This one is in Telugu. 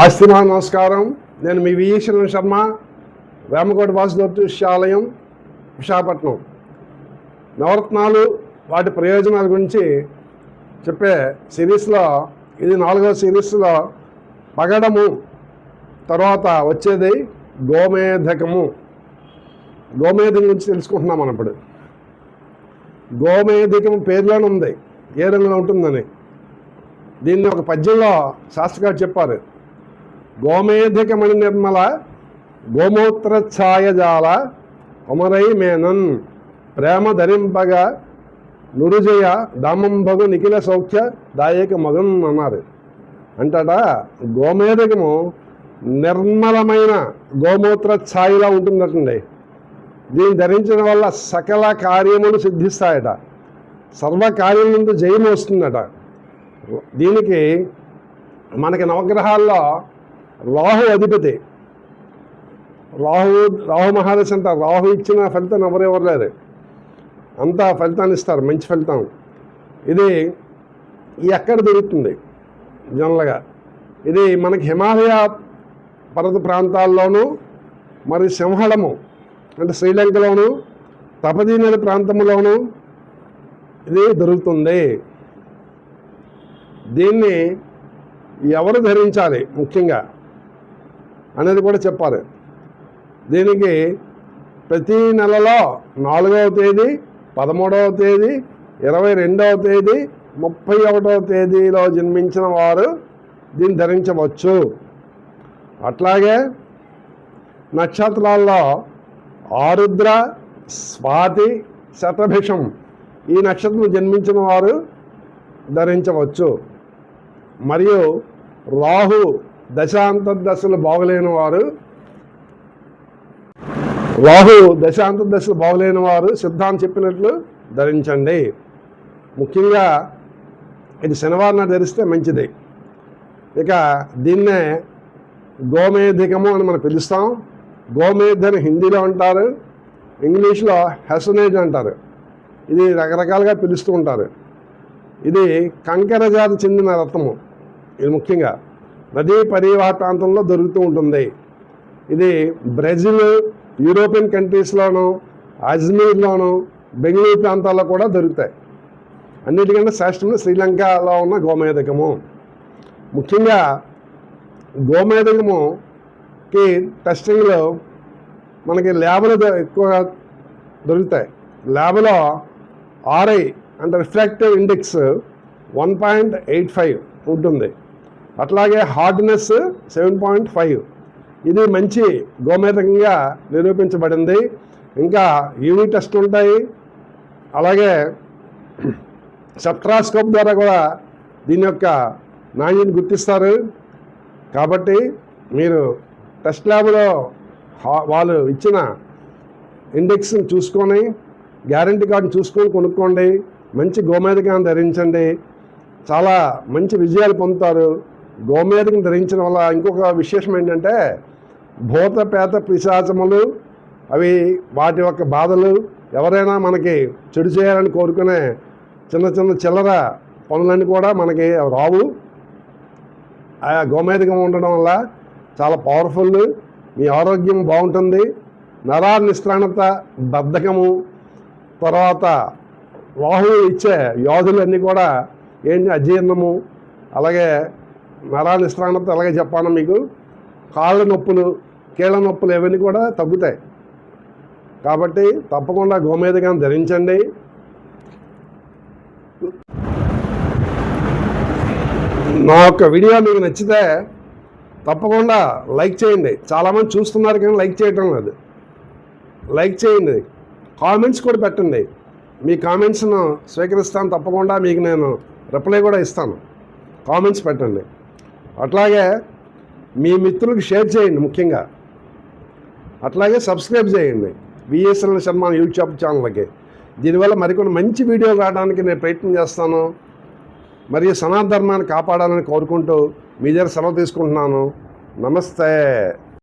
ఆస్తిమా నమస్కారం నేను మీ విఈశ్వరన్ శర్మ వేమకోట వాసుదోత్యాలయం విశాఖపట్నం. నవరత్నాలు వాటి ప్రయోజనాల గురించి చెప్పే సిరీస్లో ఇది నాలుగవ సిరీస్లో పగడము తర్వాత వచ్చేది గోమేధకము. గోమేధం గురించి తెలుసుకుంటున్నాం మనం ఇప్పుడు. గోమేధికం పేరులోనే ఉంది ఏ రంగులో ఉంటుందని. దీన్ని ఒక పద్యంలో శాస్త్రగారు చెప్పారు. గోమేధికమణి నిర్మల గోమూత్ర ఛాయజాల అమరై మేనన్ ప్రేమ ధరింపగా నురుజయ దామంబగు నిఖిల సౌఖ్య దాయక మగన్ అన్నారు. అంటట గోమేధకము నిర్మలమైన గోమూత్ర ఛాయలా ఉంటుందటండి. దీన్ని ధరించడం వల్ల సకల కార్యములు సిద్ధిస్తాయట. సర్వకార్యం నుండి జయం వస్తుందట దీనికి మనకి నవగ్రహాల్లో రాహు అధిపతి. రాహు రాహు మహాదశ అంట రాహు ఇచ్చిన ఫలితం ఎవరెవరు లేరు. అంతా ఫలితాన్ని ఇస్తారు మంచి ఫలితం. ఇది ఎక్కడ దొరుకుతుంది? జనరల్గా ఇది మనకి హిమాలయ పర్వత ప్రాంతాల్లోనూ మరి సింహళము అంటే శ్రీలంకలోను తపదీ నది ప్రాంతంలోను ఇది దొరుకుతుంది. దీన్ని ఎవరు ధరించాలి? ముఖ్యంగా అనేది కూడా చెప్పాలి. దీనికి ప్రతి నెలలో నాలుగవ తేదీ పదమూడవ తేదీ ఇరవై రెండవ తేదీ ముప్పై ఒకటవ తేదీలో జన్మించిన వారు దీన్ని ధరించవచ్చు. అట్లాగే నక్షత్రాల్లో ఆరుద్ర స్వాతి శతభిషం ఈ నక్షత్రం జన్మించిన వారు ధరించవచ్చు. మరియు రాహు దశాంత దశలు బాగులేని వారు రాహు దశాంత దశలు బాగులేని వారు సిద్ధాంతం చెప్పినట్లు ధరించండి. ముఖ్యంగా ఇది శనివారం ధరిస్తే మంచిది. ఇక దీన్నే గోమేధికము అని మనం పిలుస్తాం. గోమేధ్ అని హిందీలో అంటారు ఇంగ్లీష్లో హెసనేజ్ అంటారు. ఇది రకరకాలుగా పిలుస్తూ ఉంటారు. ఇది కంకర జాతి చెందిన రత్నము ఇది ముఖ్యంగా. నదీ పరీవాహ ప్రాంతంలో దొరుకుతూ ఉంటుంది. ఇది బ్రెజిల్ యూరోపియన్ కంట్రీస్లోను అజ్మీర్లోను బెంగళూరు ప్రాంతాల్లో కూడా దొరుకుతాయి. అన్నిటికంటే శ్రేష్టమైన శ్రీలంకలో ఉన్న గోమేధకము ముఖ్యంగా గోమేధకముకి టెస్టింగ్లో మనకి ల్యాబ్లు ఎక్కువగా దొరుకుతాయి. ల్యాబ్లో ఆర్ఐ అంటే refractive index one point eight five ఉంటుంది. అట్లాగే హార్డ్నెస్ సెవెన్ పాయింట్ ఫైవ్ ఇది మంచి గోమేతకంగా నిరూపించబడింది. ఇంకా యూనిట్ టెస్ట్ ఉంటాయి. అలాగే సెప్ట్రాస్కోప్ ద్వారా కూడా దీని యొక్క నాణ్యత గుర్తిస్తారు. కాబట్టి మీరు టెస్ట్ ల్యాబ్లో హా- వాళ్ళు ఇచ్చిన ఇండెక్స్ని చూసుకొని గ్యారంటీ కార్డుని చూసుకొని కొనుక్కోండి. మంచి గోమేధికాన్ని ధరించండి. చాలా మంచి విజయాలు పొందుతారు. గోమేదకం ధరించడం వల్ల ఇంకొక విశేషం ఏంటంటే భూత పేత పిశాచములు అవి వాటి యొక్క బాధలు ఎవరైనా మనకి చెడు చేయాలని కోరుకునే చిన్న చిన్న చిల్లర పనులన్నీ కూడా మనకి రావు. ఆ గోమేధికం ఉండడం వల్ల చాలా పవర్ఫుల్ మీ ఆరోగ్యం బాగుంటుంది. నరాల నిస్త్రాణత బద్ధకము తర్వాత రాహు ఇచ్చే వ్యాధులన్నీ కూడా ఏంటి అజీర్ణము అలాగే నరాలు నిస్త్రాణత అలాగే చెప్పాను మీకు? కాళ్ళ నొప్పులు కీళ్ళ నొప్పులు ఇవన్నీ కూడా తగ్గుతాయి. కాబట్టి తప్పకుండా గోమేధికాన్ని ధరించండి. నా యొక్క వీడియో మీకు నచ్చితే తప్పకుండా లైక్ చేయండి. చాలామంది చూస్తున్నారు కానీ లైక్ చేయటం లేదు. లైక్ చేయండి. కామెంట్స్ కూడా పెట్టండి. మీ కామెంట్స్ను స్వీకరిస్తాను తప్పకుండా. మీకు నేను రిప్లై కూడా ఇస్తాను. కామెంట్స్ పెట్టండి. అట్లాగే మీ మిత్రులకు షేర్ చేయండి ముఖ్యంగా. అట్లాగే సబ్స్క్రైబ్ చేయండి. విఎస్ఎల్ శర్మ యూట్యూబ్ ఛానల్కి. దీనివల్ల మరికొన్ని మంచి వీడియోలు రావడానికి నేను ప్రయత్నం చేస్తాను. మరియు సనాతన ధర్మాన్ని కాపాడాలని కోరుకుంటూ మీ దగ్గర సెలవు తీసుకుంటున్నాను. నమస్తే.